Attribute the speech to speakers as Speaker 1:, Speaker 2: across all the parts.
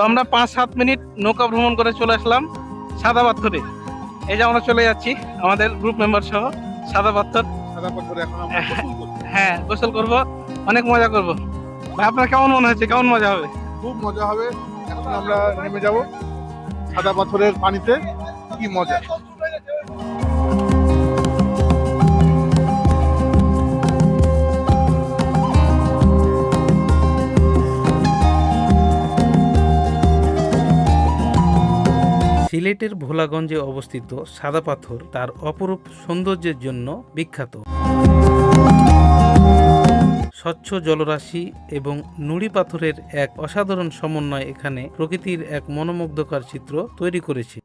Speaker 1: তো আমরা পাঁচ সাত মিনিট নৌকা ভ্রমণ করে চলে আসলাম সাদা পাথরে। এই যে আমরা চলে যাচ্ছি আমাদের গ্রুপ মেম্বার সহ সাদা পাথর।
Speaker 2: করব।
Speaker 1: হ্যাঁ গোসল করব অনেক মজা করব। ভাই আপনার কেমন মনে হচ্ছে? কেমন মজা হবে?
Speaker 2: খুব মজা হবে। এখন আমরা নেমে যাব সাদা পাথরের পানিতে। কি মজা।
Speaker 3: সিলেটের ভোলাগঞ্জে অবস্থিত সাদা পাথর তার অপরূপ সৌন্দর্যের জন্য বিখ্যাত। স্বচ্ছ জলরাশি এবং নুড়ি পাথরের এক অসাধারণ সমন্বয় এখানে প্রকৃতির এক মনোমুগ্ধকর চিত্র তৈরি করেছে।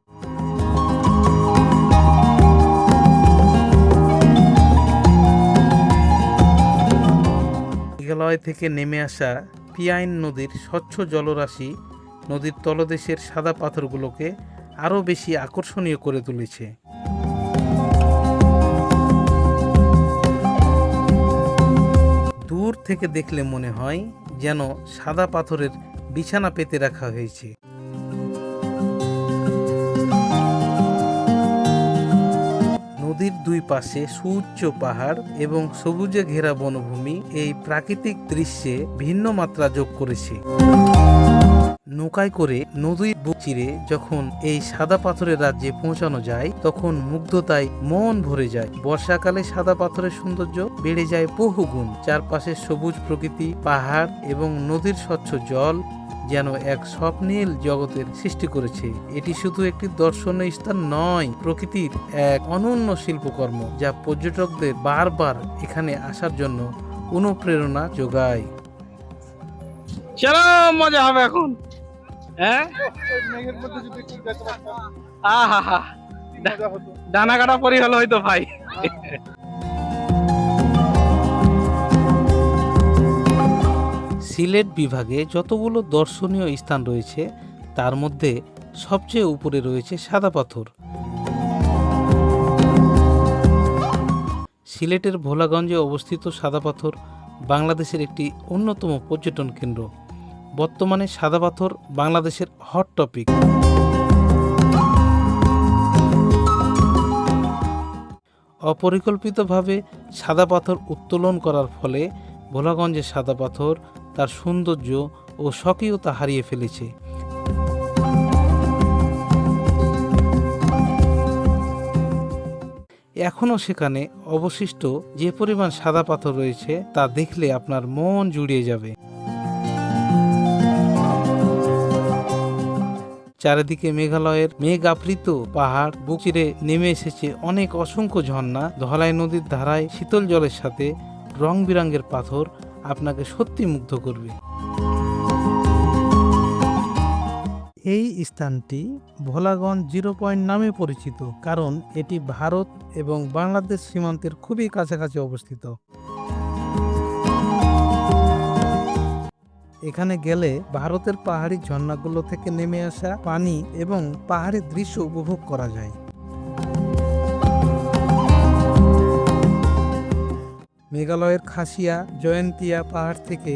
Speaker 3: মেঘালয় থেকে নেমে আসা পিয়াইন নদীর স্বচ্ছ জলরাশি নদীর তলদেশের সাদা পাথরগুলোকে আরও বেশি আকর্ষণীয় করে তুলেছে। দূর থেকে দেখলে মনে হয় যেন সাদা পাথরের বিছানা পেতে রাখা হয়েছে। নদীর দুই পাশে সুউচ্চ পাহাড় এবং সবুজে ঘেরা বনভূমি এই প্রাকৃতিক দৃশ্যে ভিন্ন মাত্রা যোগ করেছে। নৌকায় করে নদীর বুক চিরে যখন এই সাদা পাথরের রাজ্যে পৌঁছানো যায়, তখন মুগ্ধতায় মন ভরে যায়। বর্ষাকালে সাদা পাথরের সৌন্দর্য বেড়ে যায় বহুগুণ চারপাশে সবুজ প্রকৃতি, পাহাড় এবং নদীর স্বচ্ছ জল যেন এক স্বপ্নীল জগতের সৃষ্টি করেছে। এটি শুধু একটি দর্শনীয় স্থান নয়, প্রকৃতির এক অনন্য শিল্পকর্ম যা পর্যটকদের বারবার এখানে আসার জন্য অনুপ্রেরণা যোগায়।
Speaker 1: চলো, মজা হবে এখন। হ্যাঁ? আহা হা ডানা কাটা পরি হলো হয়তো ভাই।
Speaker 3: সিলেট বিভাগে যতগুলো দর্শনীয় স্থান রয়েছে তার মধ্যে সবচেয়ে উপরে রয়েছে সাদা পাথর। সিলেটের ভোলাগঞ্জে অবস্থিত সাদা পাথর বাংলাদেশের একটি অন্যতম পর্যটন কেন্দ্র। বর্তমানে সাদা পাথর বাংলাদেশের হট টপিক অপরিকল্পিতভাবে সাদা পাথর উত্তোলন করার ফলে ভোলাগঞ্জের সাদা পাথর তার সৌন্দর্য ও স্বকীয়তা হারিয়ে ফেলেছে। এখনও সেখানে অবশিষ্ট যে পরিমাণ সাদা পাথর রয়েছে তা দেখলে আপনার মন জুড়িয়ে যাবে। চারিদিকে মেঘালয়ের মেঘ আবৃত পাহাড় বুক চিরে নেমে এসেছে অনেক অসংখ্য ঝর্ণা। ধলাই নদীর ধারায় শীতল জলের সাথে রং বিরঙের পাথর আপনাকে সত্যি মুগ্ধ করবে। এই স্থানটি ভোলাগঞ্জ জিরো পয়েন্ট নামে পরিচিত, কারণ এটি ভারত এবং বাংলাদেশ সীমান্তের খুবই কাছাকাছি অবস্থিত। এখানে গেলে ভারতের পাহাড়ি ঝর্ণাগুলো থেকে নেমে আসা পানি এবং পাহাড়ের দৃশ্য উপভোগ করা যায়। মেঘালয়ের খাসিয়া, জয়ন্তিয়া পাহাড় থেকে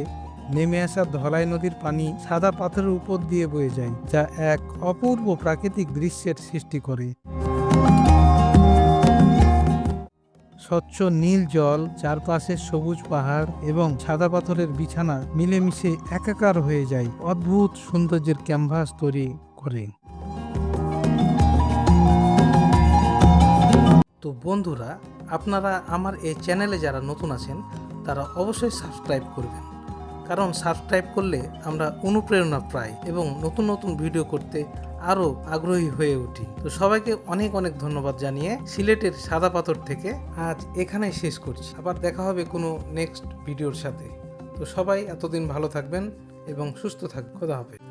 Speaker 3: নেমে আসা ধলাই নদীর পানি সাদা পাথরের উপর দিয়ে বয়ে যায়, যা এক অপূর্ব প্রাকৃতিক দৃশ্যের সৃষ্টি করে। স্বচ্ছ নীল জল, চারপাশে সবুজ পাহাড় এবং সাদা পাথরের বিছানা মিলেমিশে একাকার হয়ে যায়। অদ্ভুত সৌন্দর্যের ক্যানভাস তৈরি করে। তো বন্ধুরা, আপনারা আমার এই চ্যানেলে যারা নতুন আছেন, তারা অবশ্যই সাবস্ক্রাইব করবেন। কারণ সাবস্ক্রাইব করলে আমরা অনুপ্রেরণা পাই এবং নতুন নতুন ভিডিও করতে আরও আগ্রহী হয়ে উঠি। তো সবাইকে অনেক অনেক ধন্যবাদ জানিয়ে সিলেটের সাদা পাথর থেকে আজ এখানেই শেষ করছি। আবার দেখা হবে কোনো নেক্সট ভিডিওর সাথে। তো সবাই এতদিন ভালো থাকবেন এবং সুস্থ থাকবেন খোদা হবে